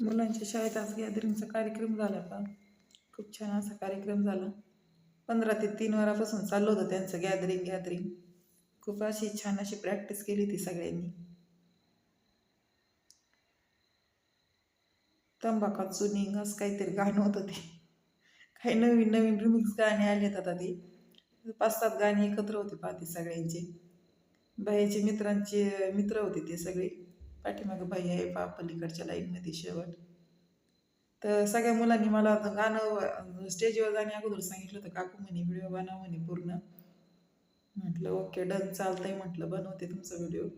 मुलांच्या शाळेत आज गॅदरिंगचा कार्यक्रम झाला का खूप छान असा कार्यक्रम झाला. पंधरा ते तीन वरापासून चाललं होतं त्यांचं गॅदरिंग गॅदरिंग. खूप अशी छान अशी प्रॅक्टिस केली ती सगळ्यांनी. तंबाखा चुनिंग असं काहीतरी गाणं होतं ते. काही नवीन नवीन रिमिक्स गाणे आले आता ते. पाच सात गाणी एकत्र होते पाहते सगळ्यांचे. बाईचे मित्रांचे मित्र होते ते सगळे. पाठीमागं बाई आहे पा पलीकडच्या लाईनमध्ये शेवट. तर सगळ्या मुलांनी मला गाणं स्टेजवर जाणे अगोदर सांगितलं होतं काकू म्हणे व्हिडिओ बनव म्हणे पूर्ण. म्हटलं ओके डन चालतंय म्हटलं बनवते तुमचा व्हिडिओ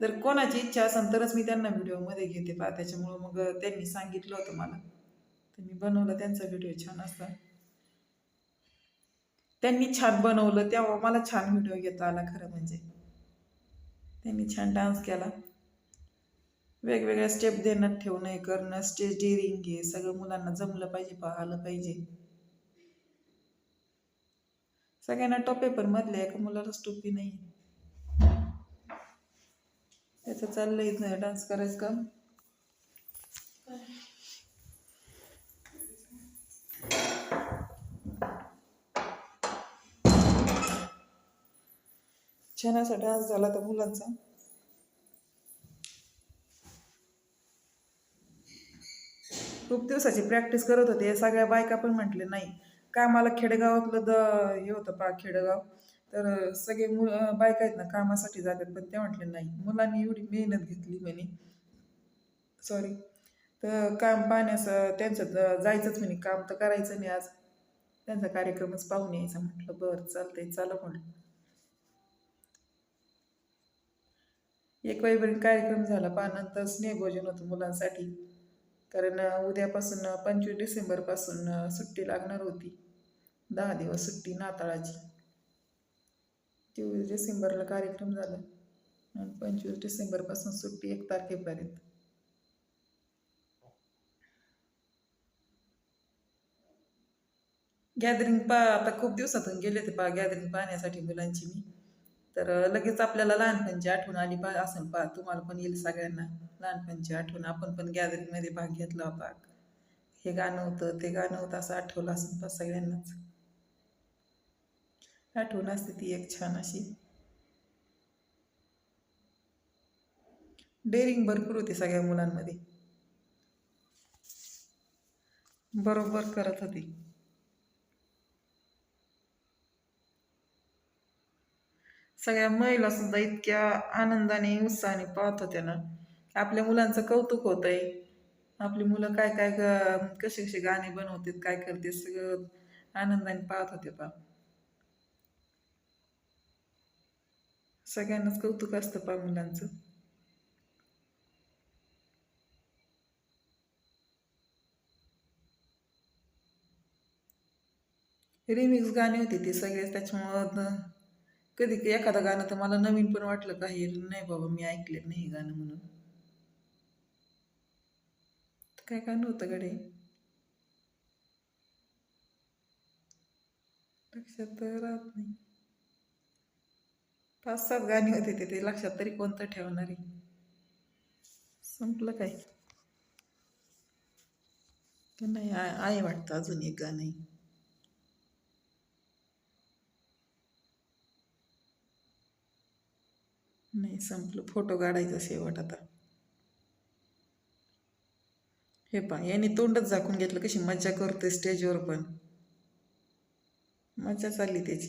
जर कोणाची इच्छा असेल तरच मी त्यांना व्हिडिओमध्ये घेते पा. त्याच्यामुळं मग त्यांनी सांगितलं होतं मला. तर मी बनवलं त्यांचा व्हिडिओ छान असता त्यांनी छान बनवलं तेव्हा मला छान व्हिडिओ घेता आला खरं म्हणजे. त्यांनी छान डान्स केला. वेगवेगळ्या स्टेप देणं ठेवणं हे करणं स्टेज डेअरिंग हे सगळं मुलांना जमलं पाहिजे पाहिलं पाहिजे. सगळ्यांना टॉप पेपर मधल्या एका मुलालाच टोपी नाही त्याचं चाललंय डान्स करायचं काम. छान असा डान्स झाला तर मुलांचा. खूप दिवसाची प्रॅक्टिस करत होते. सगळ्या बायका पण म्हटले नाही कामाला खेडेगावातलं द हे होतं पा खेडेगाव. तर सगळे मु बायका आहेत ना कामासाठी जातात. पण ते म्हटले नाही मुलांनी एवढी मेहनत घेतली म्हणे. सॉरी तर काम पाहण्याचं त्यांचं जायचंच म्हणे. काम तर करायचं नाही आज. त्यांचा कार्यक्रमच पाहून यायचा. म्हटलं बरं चालतंय चला म्हटलं एक वेळपर्यंत कार्यक्रम झाला पानंतर स्नेहभोजन होतं मुलांसाठी. कारण उद्यापासून पंचवीस डिसेंबरपासून सुट्टी लागणार होती. दहा दिवस सुट्टी नाताळाची. चोवीस डिसेंबरला कार्यक्रम झाला. आणि पंचवीस डिसेंबरपासून सुट्टी एक तारखेपर्यंत. गॅदरिंग पा आता खूप दिवसातून गेले ते पा गॅदरिंग पाहण्यासाठी मुलांची मी. तर लगेच आपल्याला लहानपणची आठवण आली पा असेल पा तुम्हाला पण येईल सगळ्यांना. लहानपणची आठवण. आपण पण गॅदरिंगमध्ये भाग घेतला होता. हे गाणं होतं ते गाणं होतं असं आठवलं असेल सगळ्यांनाच. आठवण असते ती एक छान अशी. डेअरिंग भरपूर होती सगळ्या मुलांमध्ये. बरोबर करत होती. सगळ्या महिला सुद्धा इतक्या आनंदाने उत्साहाने पाहत होत्या ना. आपल्या मुलांचं कौतुक होतंय. आपली मुलं काय काय ग- कसे कसे गाणे बनवतात काय करते सगळं आनंदाने पाहत होते पा सगळ्यांनाच कौतुक असतं पा मुलांचं. रिमिक्स गाणे होते ते सगळेच त्याच्यामुळं कधी एखादं गाणं तर मला नवीन पण वाटलं काही. नाही बाबा मी ऐकले नाही हे गाणं म्हणून. काय काय नव्हतं गडे लक्षात राहत नाही. पाच सात गाणी होते ते ते लक्षात तरी कोणतं ठेवणार? आहे संपलं काय? नाही आहे आहे वाटतं अजून एक गाणं. आहे. नाही संपलं. फोटो काढायचा शेवट आता. हे पा याने तोंडच झाकून घेतलं कशी मज्जा करते स्टेजवर पण. मज्जा चालली त्याची.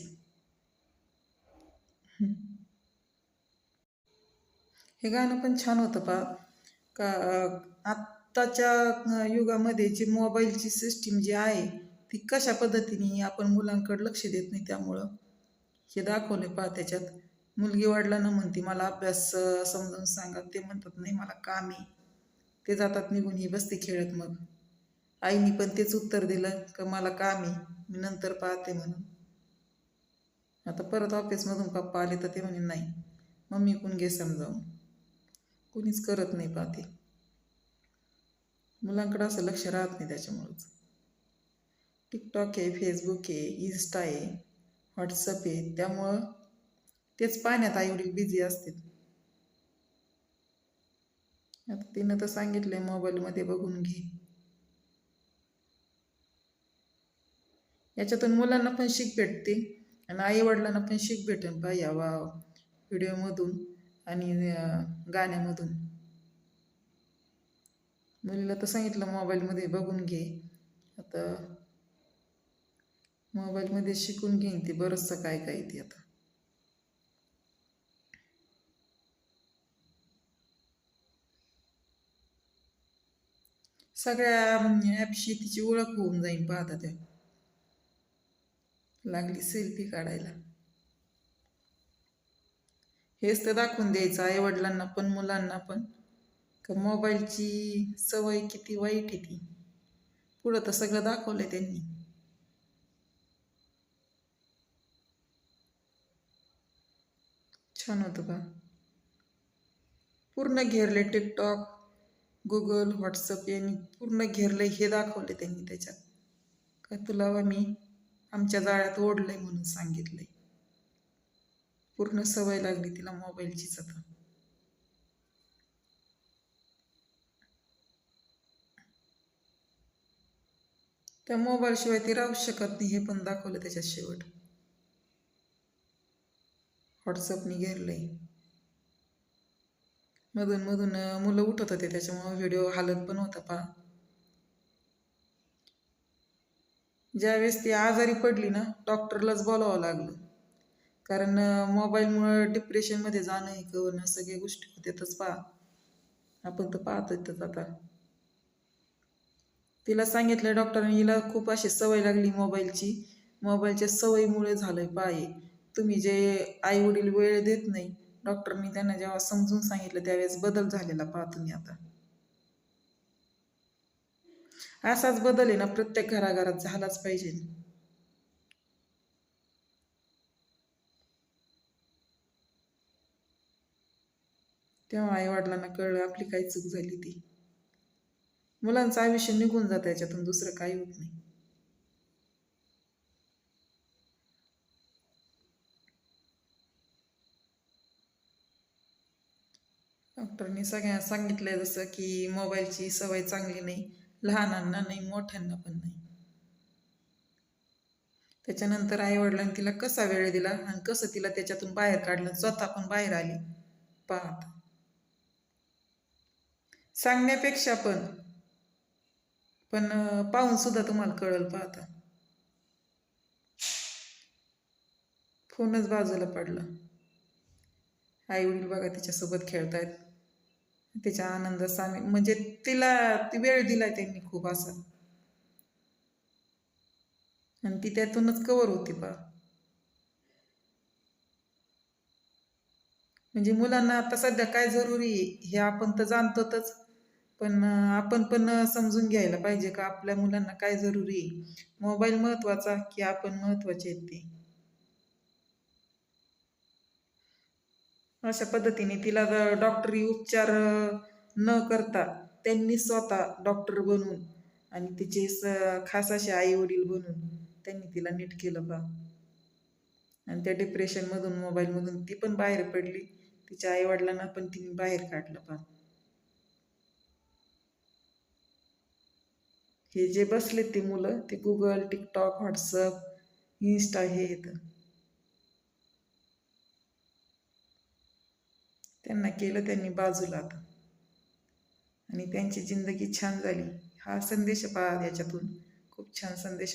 हे गाणं पण छान होतं पा का आत्ताच्या युगामध्ये जी मोबाईलची सिस्टीम जी आहे ती कशा पद्धतीने आपण मुलांकडे लक्ष देत नाही त्यामुळं. हे दाखवले पहा त्याच्यात. मुलगी वाढला ना म्हणते मला अभ्यास समजून समजावून सांगा. ते म्हणतात नाही मला काम आहे. ते जातात निघून ही बसते खेळत मग. आईनी पण तेच उत्तर दिलं का मला काम आहे मी नंतर पाहते म्हणून. आता परत ऑफिसमधून पप्पा आले तर ते म्हणे नाही मम्मी कोण घे समजावून. कोणीच करत नाही पाहते. मुलांकडं असं लक्ष राहत नाही त्याच्यामुळंच. टिकटॉक आहे फेसबुक आहे इन्स्टा आहे व्हॉट्सअप आहे त्यामुळं तेच पाहण्यात आईवडील बिझी असतील तिनं तर सांगितलंय मोबाईलमध्ये बघून घे. याच्यातून मुलांना पण शिक भेटते आणि आई वडिलांना पण शिक भेटेल बा या वा व्हिडिओमधून आणि गाण्यामधून. मुलीला तर सांगितलं मोबाईलमध्ये बघून घे. आता मोबाईलमध्ये शिकून घेईन ती बरंचसं काय काय ते आता. सगळ्या म्हणजे, ॲपशी तिची ओळख होऊन जाईल पाहता त्या लागली सेल्फी काढायला. हेच तर दाखवून द्यायचं आई वडिलांना पण मुलांना पण. का मोबाईलची सवय किती वाईट आहे ती. पुढं तर सगळं दाखवलंय त्यांनी. छान होतं का? पूर्ण घेरले टिकटॉक. गुगल व्हॉट्सअप यांनी पूर्ण घेरलं हे दाखवले त्यांनी त्याच्यात. का तुला मी आमच्या जाळ्यात ओढलंय म्हणून सांगितलंय. पूर्ण सवय लागली तिला मोबाईलचीच आता त्या मोबाईलशिवाय ती राहू शकत नाही हे पण दाखवलं त्याच्यात शेवट. व्हॉट्सअपनी घेरलंय. मधून मधून मुलं उठत होते त्याच्यामुळे व्हिडिओ हालत पण होता पा ज्यावेळेस ती आजारी पडली ना डॉक्टरलाच बोलावं लागलं. कारण मोबाईलमुळं डिप्रेशनमध्ये जाणं हे करणं सगळ्या गोष्टी होत्यातच पा आपण तर पाहतोच आता. तिला सांगितलं डॉक्टरांनी हिला खूप अशी सवय लागली मोबाईलची. मोबाईलच्या सवयीमुळे झालंय पाय तुम्ही जे आई वडील वेळ देत नाही डॉक्टरनी त्यांना जेव्हा समजून सांगितलं त्यावेळेस बदल झालेला पाहतो मी आता. असाच बदल आहे ना प्रत्येक घराघरात झालाच पाहिजे. तेव्हा आई वडिलांना कळलं आपली काय चूक झाली ती. मुलांचं आयुष्य निघून जातं याच्यातून दुसरं काही होत नाही. डॉक्टरनी सगळ्यांना सांगितलंय जसं की मोबाईलची सवय चांगली नाही लहानांना नाही मोठ्यांना पण नाही. त्याच्यानंतर आई वडिलांनी तिला कसा वेळ दिला आणि कसं तिला त्याच्यातून बाहेर काढलं स्वतः पण बाहेर आली. पाहत. सांगण्यापेक्षा पण. पण पाहून सुद्धा तुम्हाला कळल पाहता. फोनच बाजूला पडला. आई वडील बघा तिच्यासोबत खेळतायत. तिच्या आनंद सामी म्हणजे तिला ती वेळ दिलाय त्यांनी खूप असा. आणि ती त्यातूनच कवर होती पा म्हणजे मुलांना आता सध्या काय जरुरी हे आपण तर जाणतोच पण आपण पण समजून घ्यायला पाहिजे का आपल्या मुलांना काय जरुरी आहे. मोबाईल महत्त्वाचा की आपण महत्त्वाचे आहेत ते. अशा पद्धतीने तिला डॉक्टरी उपचार न करता त्यांनी स्वतः डॉक्टर बनून आणि तिचे स- खास असे आई वडील बनून त्यांनी तिला नीट केलं बा. आणि त्या डिप्रेशनमधून मोबाईलमधून ती पण बाहेर पडली. तिच्या आई वडिलांना पण तिने बाहेर काढलं बा. हे जे बसले ते मुलं ते गुगल टिकटॉक व्हॉट्सअप इन्स्टा हे येतं त्यांना केलं त्यांनी बाजूला आता. आणि त्यांची जिंदगी छान झाली. हा संदेश पहा याच्यातून. खूप छान संदेश